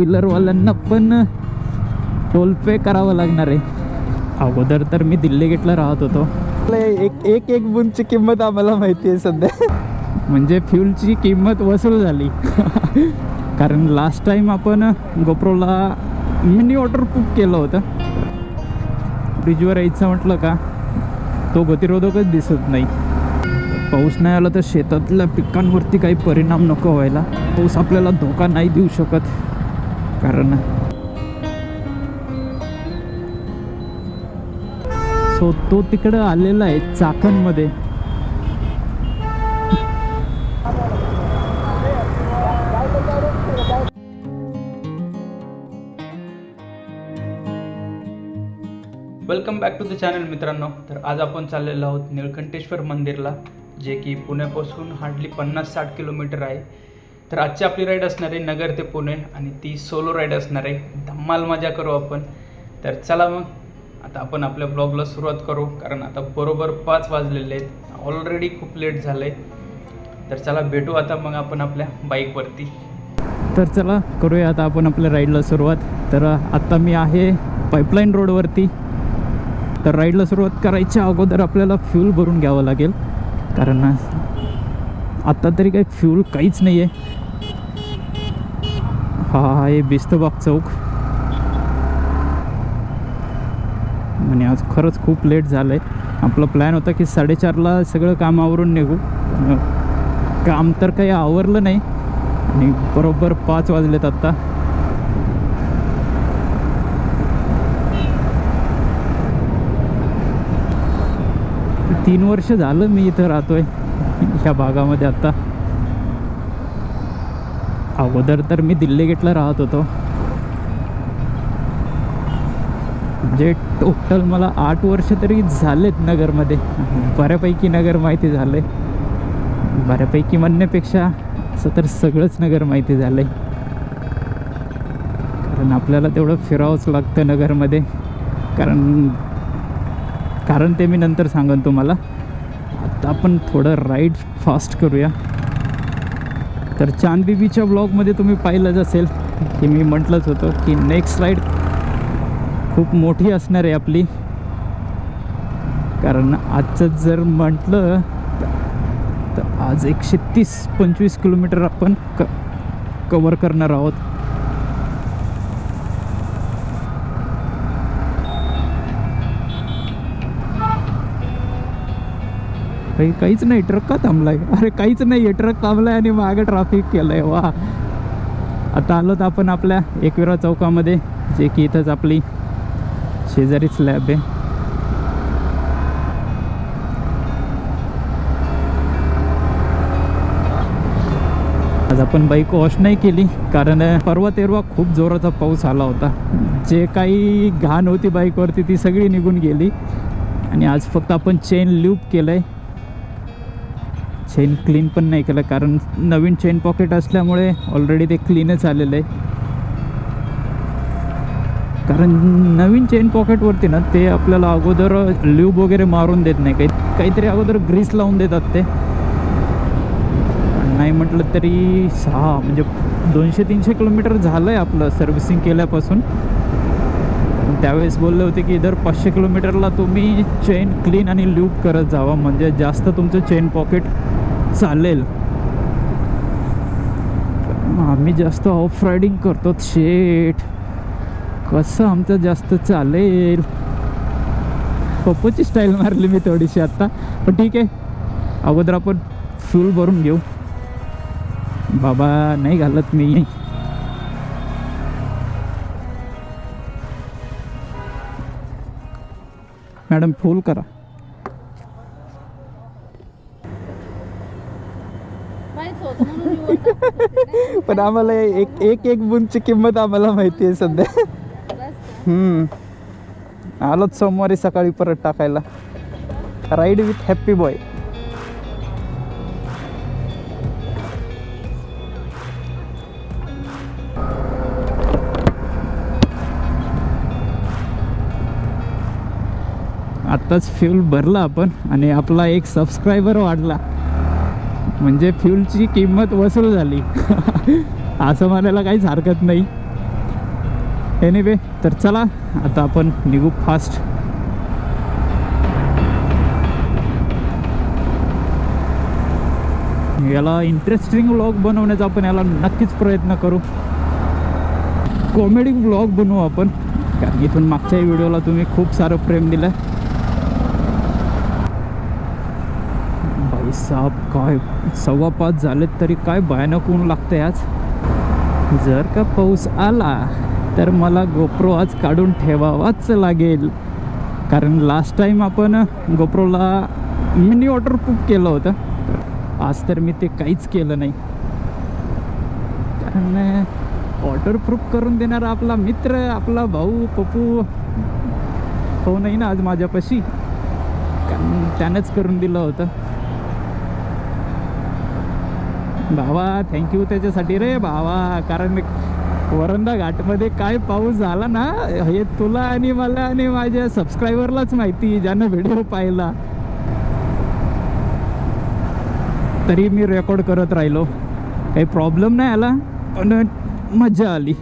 व्हीलरवाल्यांना पण टोल पे करावं लागणार आहे. अगोदर तर मी दिल्ली गेटला राहत होतो. एक एक एक बुनची किंमत आम्हाला माहिती आहे सध्या. म्हणजे फ्यूलची किंमत वसूल झाली. कारण लास्ट टाइम आपण गोप्रोला मिनी वॉटर प्रूफ केलं होतं. ब्रिजवर यायचं म्हटलं का तो गतिरोधकच दिसत नाही. पाऊस नाही आला तर शेतातल्या पिकांवरती काही परिणाम नको व्हायला. पाऊस आपल्याला धोका नाही देऊ शकत. कारण. सो तो तिकडं आलेला आहे चाकणमध्ये. Welcome back to the channel मित्रांनो. तर आज आपण चाललेलो आहोत निळकंठेश्वर मंदिरला जे की पुण्यापासून हार्डली पन्नास साठ किलोमीटर आहे. तर आजची आपली राईड असणार आहे नगर ते पुणे आणि ती सोलो राईड असणार आहे. धम्माल मजा करू आपण. तर चला मग आता आपण आपल्या ब्लॉगला सुरुवात करू कारण आता बरोबर पाच वाजलेले आहेत. ऑलरेडी खूप लेट झालं आहे तर चला भेटू आता मग आपण आपल्या बाईकवरती तर चला करूया आता आपण आपल्या राईडला सुरुवात. तर आत्ता मी आहे पाईपलाईन रोडवरती तर राईडला सुरुवात करायच्या अगोदर आपल्याला फ्यूल भरून घ्यावं लागेल. कारण आत्ता तरी काही फ्यूल काहीच नाही आहे हा आहे बिस्तबाग चौक. आणि आज खरंच खूप लेट झालं आहे आपला प्लॅन होता की साडेचारला सगळं काम आवरून निघू. काम तर काही आवरलं नाही. आणि बरोबर पाच वाजलेत आत्ता तीन वर्ष झालं मी इथं राहतोय. ह्या भागामध्ये आत्ता अगोदर तर मी दिल्ली गेटला राहत होतो. म्हणजे टोटल मला आठ वर्ष तरी झालेत नगरमध्ये. बऱ्यापैकी नगर माहिती झालं आहे बऱ्यापैकी म्हणण्यापेक्षा असं तर सगळंच नगर माहिती झालं आहे कारण आपल्याला तेवढं फिरावंच लागतं नगरमध्ये. कारण कारण ते मी नंतर सांगेन तुम्हाला. आता आपण थोडं राईड फास्ट करूया. तर चांदबिबीच्या ब्लॉगमध्ये तुम्ही पाहिलंच असेल की मी म्हटलंच होतं की नेक्स्ट राईड खूप मोठी असणार आहे आपली. कारण आजचं जर म्हटलं तर आज एकशे तीस पंचवीस किलोमीटर आपण क कवर करणार आहोत. काही काहीच नाही ट्रक का थांबलाय? अरे काहीच नाही आहे ट्रक थांबलाय आणि मागं ट्रॅफिक केलंय वा. आता आलोत आपण आपल्या एकविरा चौकामध्ये जे की इथंच आपली शेजारीच लॅब आहे. आज आपण बाईक वॉश नाही केली कारण परवा तेरवा खूप जोराचा पाऊस आला होता. जे काही घाण होती बाईकवरती ती सगळी निघून गेली. आणि आज फक्त आपण चेन लूप केलं आहे चेन क्लीन पण नाही केलं कारण नवीन चेन पॉकेट असल्यामुळे ऑलरेडी ते क्लीनच आलेलं आहे. कारण नवीन चेन पॉकेटवरती ना ते आपल्याला अगोदर ल्यूब वगैरे मारून देत नाही. काही काहीतरी अगोदर ग्रीस लावून देतात ते. नाही म्हटलं तरी सहा म्हणजे दोनशे तीनशे किलोमीटर झालं आहे आपलं सर्व्हिसिंग केल्यापासून. त्यावेळेस बोलले होते की इधर पाचशे किलोमीटरला तुम्ही चेन क्लीन आणि ल्यूब करत जावा. म्हणजे जास्त तुमचं चेन पॉकेट चालेल. आम्ही जास्त ऑफ रायडिंग करतो. शेट कसं आमचं जास्त चालेल? पप्पूची स्टाईल मारली मी थोडीशी आत्ता पण ठीक आहे. अगोदर आपण फ्यूल भरून घेऊ. बाबा नाही घालत मी. मॅडम फुल करा. माहीत होतं म्हणून मी वर टाकलं. पण आम्हाला एक एक एक बुनची किंमत आम्हाला माहिती आहे सध्या बस. हम्म. आलोच सोमवारी सकाळी परत टाकायला राईड विथ हॅप्पी बॉय आत्ताच फ्यूल भरला आपण आणि आपला एक सबस्क्रायबर वाढला म्हणजे फ्यूलची किंमत वसूल झाली. असं म्हणायला काहीच हरकत नाही. एनिवे तर चला आता आपण निघू फास्ट याला इंटरेस्टिंग व्लॉग बनवण्याचा आपण याला नक्कीच प्रयत्न करू. कॉमेडी व्लॉग बनवू आपण. कारण इथून मागच्याही व्हिडिओला तुम्ही खूप सारं प्रेम दिलं साप काय सव्वा पाच झालेत तरी काय भयानक ऊन लागते आज? जर का पाऊस आला तर मला गोप्रो आज काढून ठेवावाच लागेल. कारण लास्ट टाईम आपण गोप्रोला मिनी वॉटरप्रूफ केलं होतं. आज तर मी ते काहीच केलं नाही. कारण वॉटरप्रूफ करून देणारा आपला मित्र आपला भाऊ पप्पू हो नाही ना आज माझ्यापाशी. कारण त्यानंच करून दिलं होतं. भावा थँक्यू त्याच्यासाठी रे भावा. कारण वरंदा घाटमध्ये काय पाऊस झाला ना हे तुला आणि मला आणि माझ्या सबस्क्रायबरलाच माहिती ज्यानं व्हिडिओ पाहिला. तरी मी रेकॉर्ड करत राहिलो. काही प्रॉब्लेम नाही आला पण मजा आली.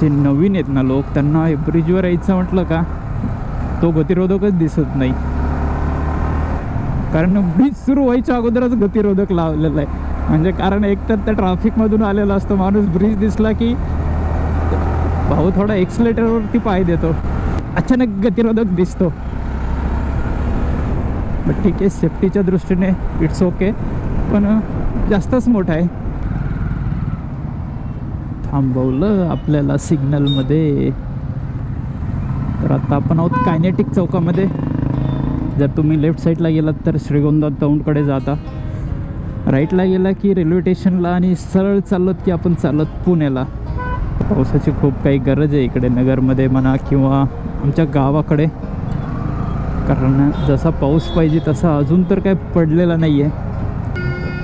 जे नवीन आहेत ना लोक त्यांना ब्रिजवर यायचं म्हटलं का तो गतिरोधकच दिसत नाही. कारण ब्रिज सुरू व्हायच्या अगोदरच गतिरोधक लावलेलं आहे. म्हणजे कारण एकतर त्या ट्रॅफिकमधून आलेला असतो माणूस ब्रिज दिसला की भाऊ थोडा एक्सलेटरवरती पाय देतो. अचानक गतिरोधक दिसतो. बट ठीक आहे सेफ्टीच्या दृष्टीने इट्स ओके पण जास्तच मोठा आहे. थांबवलं आपल्याला सिग्नलमध्ये तर आता आपण आहोत कायनेटिक चौकामध्ये. जर तुम्ही लेफ्ट साईडला गेलात तर श्रीगोंदा तौंडकडे जाता. राईटला गेला की रेल्वे स्टेशनला आणि सरळ चालत की आपण चालत पुण्याला. पावसाची खूप काही गरज आहे इकडे नगरमध्ये म्हणा किंवा आमच्या गावाकडे. कारण जसा पाऊस पाहिजे तसा अजून तर काही पडलेला नाही आहे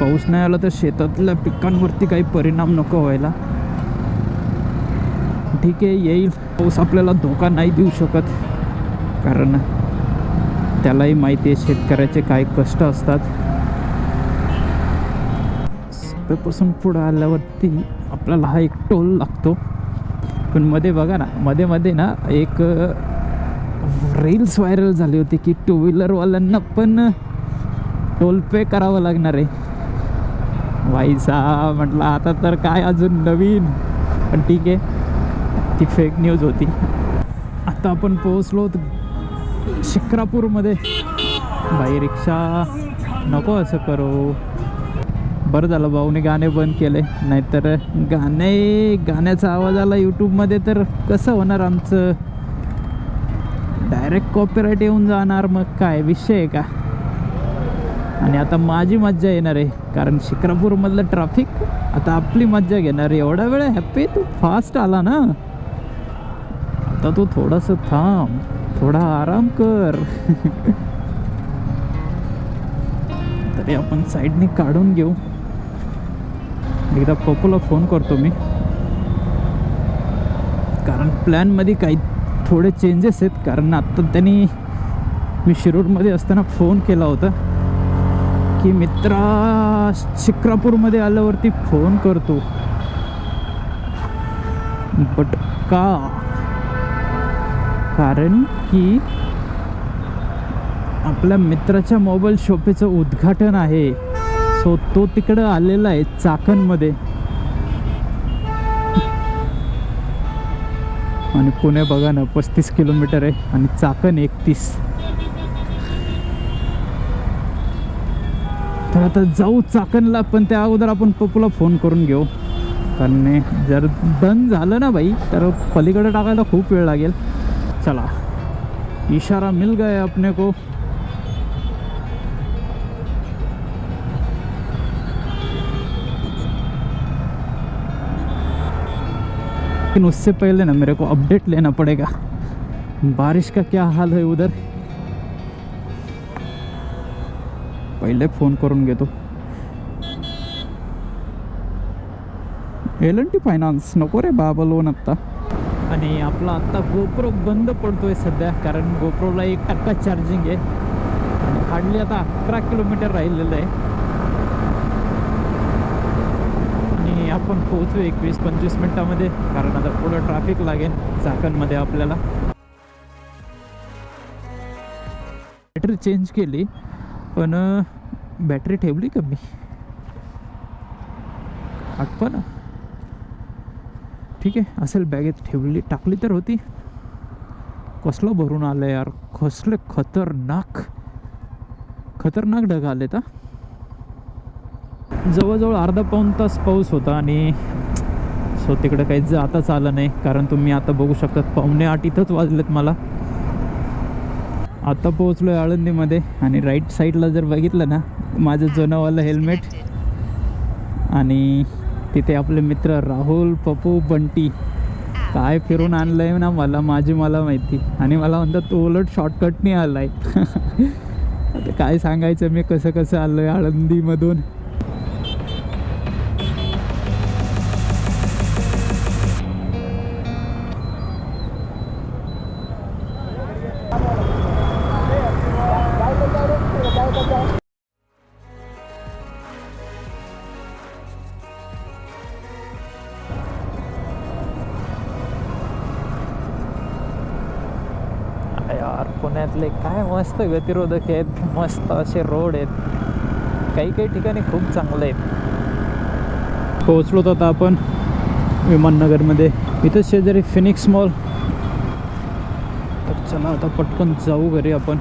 पाऊस नाही आला तर शेतातल्या पिकांवरती काही परिणाम नको व्हायला. ठीक आहे येईल. पाऊस आपल्याला धोका नाही देऊ शकत. कारण त्यालाही माहिती आहे शेतकऱ्याचे काय कष्ट असतात. सगळ्यापासून पुढं आल्यावरती आपल्याला हा एक टोल लागतो. पण मध्ये बघा ना मध्ये मध्ये ना एक रील्स व्हायरल झाली होती की टू व्हीलरवाल्यांना पण टोल पे करावं लागणार आहे. वाईसा म्हटलं आता तर काय अजून नवीन? पण ठीक आहे ती फेक न्यूज होती. आता आपण पोहोचलो शिक्रापूरमध्ये. भाई रिक्षा. नको असं करू. बरं झालं भाऊने गाणे बंद केले. नाहीतर गाणे गाण्याचा आवाज आला यूट्यूबमध्ये तर कसं होणार आमचं? डायरेक्ट कॉपीराईट येऊन जाणार मग काय? विषय आहे का? आणि आता माझी मज्जा येणार आहे. कारण शिक्रापूरमधलं ट्रॅफिक आता आपली मज्जा घेणार आहे. एवढा वेळ हॅप्पी तू फास्ट आला ना. आता तू थोडंसं थांब. थोडा आराम कर. तरी आपण साईडने काढून घेऊ. एकदा पप्पूला फोन करतो मी. कारण प्लॅनमध्ये काही थोडे चेंजेस आहेत. कारण आत्ता त्यांनी मी शिरूरमध्ये असताना फोन केला होता. की मित्रा शिक्रापूरमध्ये आल्यावरती फोन करतो. बट का? कारण की आपल्या मित्राच्या मोबाईल शॉपेचं उद्घाटन आहे. सो तो तिकडं आलेला आहे चाकणमध्ये. आणि पुणे बघा ना पस्तीस किलोमीटर आहे आणि चाकण एकतीस. तर आता जाऊ चाकणला पण त्या अगोदर आपण पप्पूला फोन करून घेऊ. कारण जर डन झालं ना बाई तर पलीकडे टाकायला खूप वेळ लागेल. चला। इशारा मिल गया अपने को। लेकिन उससे पहले ना मेरे को अपडेट लेना पड़ेगा। बारिश का क्या हाल है उधर? पहिले फ़ोन करून घेतो एल एन टी फायनान्स नको रे बाबा लोन आत्ता आणि आपला आत्ता गोप्रो बंद पडतोय सध्या कारण गोप्रोला एक टक्का चार्जिंग आहे. हार्डली आता अकरा किलोमीटर राहिलेलं आहे. आणि आपण पोहोचू एकवीस पंचवीस मिनटामध्ये कारण आता पुढं ट्रॅफिक लागेल चाकणमध्ये आपल्याला. बॅटरी चेंज केली पण बॅटरी ठेवली कमी आठवण? ठीक आहे. असेल बॅगेत ठेवली टाकली तर होती. कसलं भरून आलं यार? कसले खतरनाक खतरनाक ढग आले तर जवळजवळ अर्धा पाऊण तास पाऊस होता आणि सो तिकडं काही जाताच आलं नाही. कारण तुम्ही आता बघू शकतात पावणे आठ इथंच वाजलेत मला. आता पोहोचलो आहे आळंदीमध्ये आणि राईट साईडला जर बघितलं ना माझं जुनंवालं हेल्मेट आणि तिथे आपले मित्र राहुल पप्पू बंटी काय फिरून आणलं आहे ना मला माझी मला माहिती. आणि मला म्हणतात तो उलट शॉर्टकटनी आला आहे आता काय सांगायचं मी कसं कसं आलो आहे आळंदीमधून. यार काय मस्त गतिरोधक आहेत मस्त असे रोड आहेत. काही काही ठिकाणी खूप चांगले आहेत. पोहोचलो आता आपण विमाननगरमध्ये. इथं शेजारी फिनिक्स मॉल तर चला आता पटकन जाऊ घरी आपण.